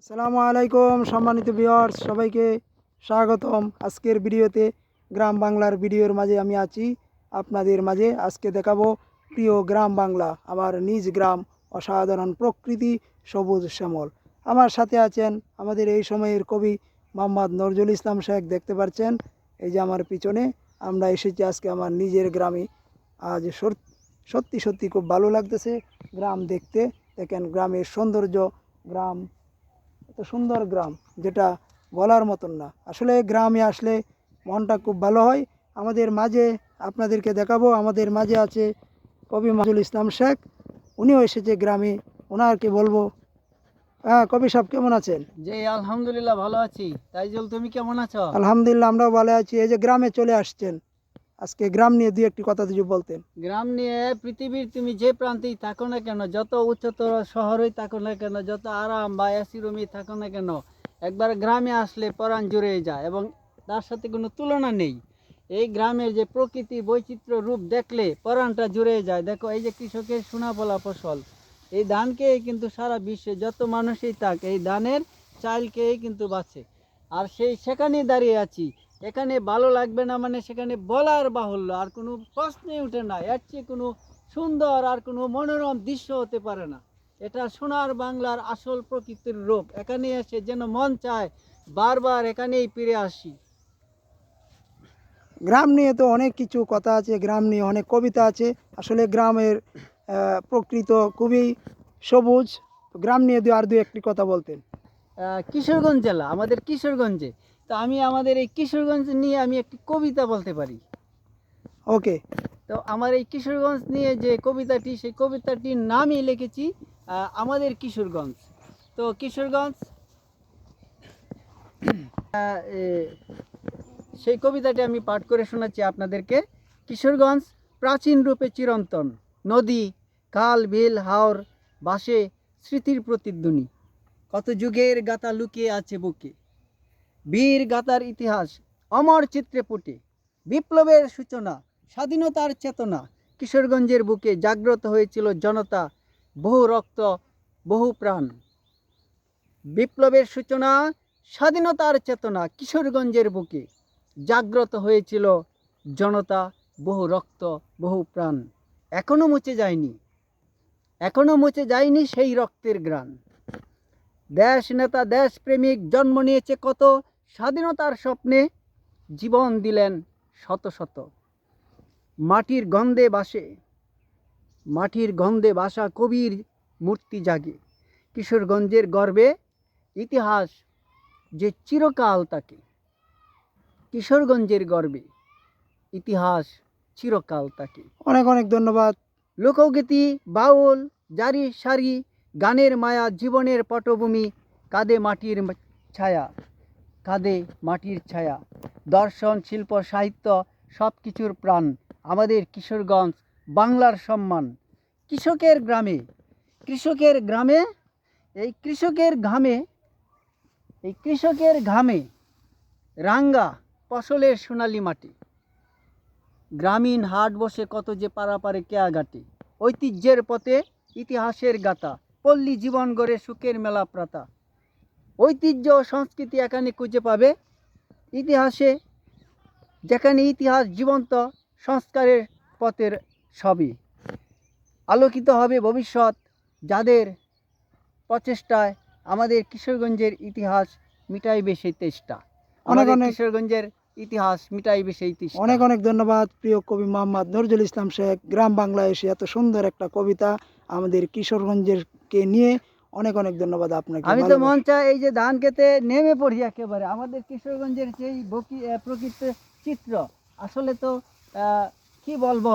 আসসালামু আলাইকুম, সম্মানিত ভিউয়ার্স সবাইকে স্বাগতম। আজকের ভিডিওতে গ্রাম বাংলার ভিডিওর মাঝে আমি আছি। আপনাদের মাঝে আজকে দেখাবো প্রিয় গ্রাম বাংলা, আমার নিজ গ্রাম, অসাধারণ প্রকৃতি, সবুজ শ্যামল। আমার সাথে আছেন আমাদের এই সময়ের কবি মোহাম্মদ নজরুল ইসলাম শেখ, দেখতে পাচ্ছেন? এই যে আমার পিছনে আমরা এসেছি আজকে আমার নিজের গ্রামে। আজ সত্যি সত্যি খুব ভালো লাগতেছে গ্রাম দেখতে। দেখেন গ্রামের সৌন্দর্য, গ্রাম এত সুন্দর গ্রাম যেটা বলার মতন না। আসলে গ্রামে আসলে মনটা খুব ভালো হয়। আমাদের মাঝে আপনাদেরকে দেখাবো আমাদের মাঝে আছে কবি মাজুল ইসলাম শেখ। উনিও এসেছে গ্রামে ওনারকে বলব। হ্যাঁ কবি সাহেব কেমন আছেন? যে আলহামদুলিল্লাহ ভালো আছি। তাইজুল তুমি কেমন আছো? আলহামদুলিল্লাহ আমরাও ভালো আছি। এই যে গ্রামে চলে আসছেন আজকে গ্রাম নিয়ে দুই একটি কথা যদি বলতেন। গ্রাম নিয়ে পৃথিবীর তুমি যে প্রান্তেই থাকো না কেন, যত উচ্চতর শহরেই থাকো না কেন, যত আরাম বা এসি রুমে থাকো না কেন, একবার গ্রামে আসলে পরাণ জুড়ে যায় এবং তার সাথে কোনো তুলনা নেই। এই গ্রামের যে প্রকৃতি বৈচিত্র্য রূপ দেখলে পরাণটা জুড়ে যায়। দেখো, এই যে কৃষকের সোনা বলা ফসল, এই ধানকে কিন্তু সারা বিশ্বে যত মানুষই থাক, এই ধানের চালকেই কিন্তু বাঁচে। আর সেই সেখানেই দাঁড়িয়ে আছি এখানে ভালো লাগবে না মানে সেখানে বলার বাহুল্য আর কোনো প্রশ্নই উঠে না। এর চেয়ে কোনো সুন্দর আর কোনো মনোরম দৃশ্য হতে পারে না। এটা সোনার বাংলার আসল প্রকৃতির রূপ। এখানে এসে যেন মন চায় বারবার এখানেই ফিরে আসি। গ্রাম নিয়ে তো অনেক কিছু কথা আছে গ্রাম নিয়ে অনেক কবিতা আছে। আসলে গ্রামের প্রকৃত খুবই সবুজ। গ্রাম নিয়ে দু আর দু একটি কথা বলতেন। কিশোরগঞ্জ জেলা আমাদের কিশোরগঞ্জে। তো আমি আমাদের এই কিশোরগঞ্জ নিয়ে আমি একটি কবিতা বলতে পারি। ওকে। তো আমার এই কিশোরগঞ্জ নিয়ে যে কবিতাটি সেই কবিতাটির নামই লিখেছি আমাদের কিশোরগঞ্জ। তো কিশোরগঞ্জ সেই কবিতাটি আমি পাঠ করে শোনাচ্ছি আপনাদেরকে। কিশোরগঞ্জ প্রাচীন রূপে চিরন্তন নদী খাল বিল হাওর বাসে স্মৃতির প্রতিধ্বনি। কত যুগের গাতা লুকিয়ে আছে বুকে। বীর গাতার ইতিহাস, অমর চিত্রে ফুটে বিপ্লবের সূচনা, স্বাধীনতার চেতনা, কিশোরগঞ্জের বুকে জাগ্রত হয়েছিল জনতা, বহু রক্ত, বহু প্রাণ। বিপ্লবের সূচনা, স্বাধীনতার চেতনা, কিশোরগঞ্জের বুকে জাগ্রত হয়েছিল জনতা, বহু রক্ত, বহু প্রাণ। এখনও মুছে যায়নি। এখনও মুছে যায়নি সেই রক্তের গ্রাণ। দেশ নেতা, দেশ প্রেমিক জন্ম নিয়েছে কত? স্বাধীনতার স্বপ্নে জীবন দিলেন শত শত। মাটির গন্ধে বাসে মাটির গন্ধে বাসা কবির মূর্তি জাগে। কিশোরগঞ্জের গর্বে ইতিহাস যে চিরকাল তাকে। কিশোরগঞ্জের গর্বে ইতিহাস চিরকাল তাকে। অনেক অনেক ধন্যবাদ। লোকগীতি বাউল জারি সারি গানের মায়া জীবনের পটভূমি কাঁদে মাটির ছায়া। কাঁদে মাটির ছায়া। দর্শন, শিল্প, সাহিত্য সব কিছুর প্রাণ। আমাদের কিশোরগঞ্জ বাংলার সম্মান। কৃষকের গ্রামে কৃষকের গ্রামে, এই কৃষকের ঘামে, এই কৃষকের ঘামে রাঙ্গা ফসলের সোনালি মাটি। গ্রামীণ হাট বসে কত যে পারাপারে কেয়াঘাটে ঐতিহ্যের পথে ইতিহাসের গাথা। পল্লী জীবন গড়ে সুখের মেলা প্রাতা। ঐতিহ্য ও সংস্কৃতি এখানে খুঁজে পাবে। ইতিহাসে যেখানে ইতিহাস জীবন্ত সংস্কারের পথের সবই আলোকিত হবে ভবিষ্যৎ যাদের প্রচেষ্টায় আমাদের কিশোরগঞ্জের ইতিহাস মিটাইবে সেই তেষ্টা। অনেক অনেক- কিশোরগঞ্জের ইতিহাস মিটাইবে সেই তেষ্টা। অনেক অনেক ধন্যবাদ প্রিয় কবি মোহাম্মদ নজরুল ইসলাম শেখ। গ্রাম বাংলায় এসে এত সুন্দর একটা কবিতা আমাদের কিশোরগঞ্জের কে নিয়ে অনেক অনেক ধন্যবাদ আপনাকে। আমি তো মন চাই এই যে ধান খেতে নেমে পড়ি একেবারে। আমাদের কিশোরগঞ্জের সেই বকি প্রকৃত চিত্র আসলে তো কি বলব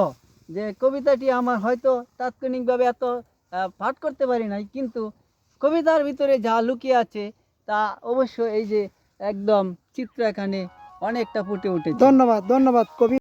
যে কবিতাটি আমার হয়তো তাৎক্ষণিকভাবে এত পাঠ করতে পারি নাই কিন্তু কবিতার ভিতরে যা লুকিয়ে আছে তা অবশ্য এই যে একদম চিত্র এখানে অনেকটা ফুটে উঠেছে। ধন্যবাদ ধন্যবাদ কবি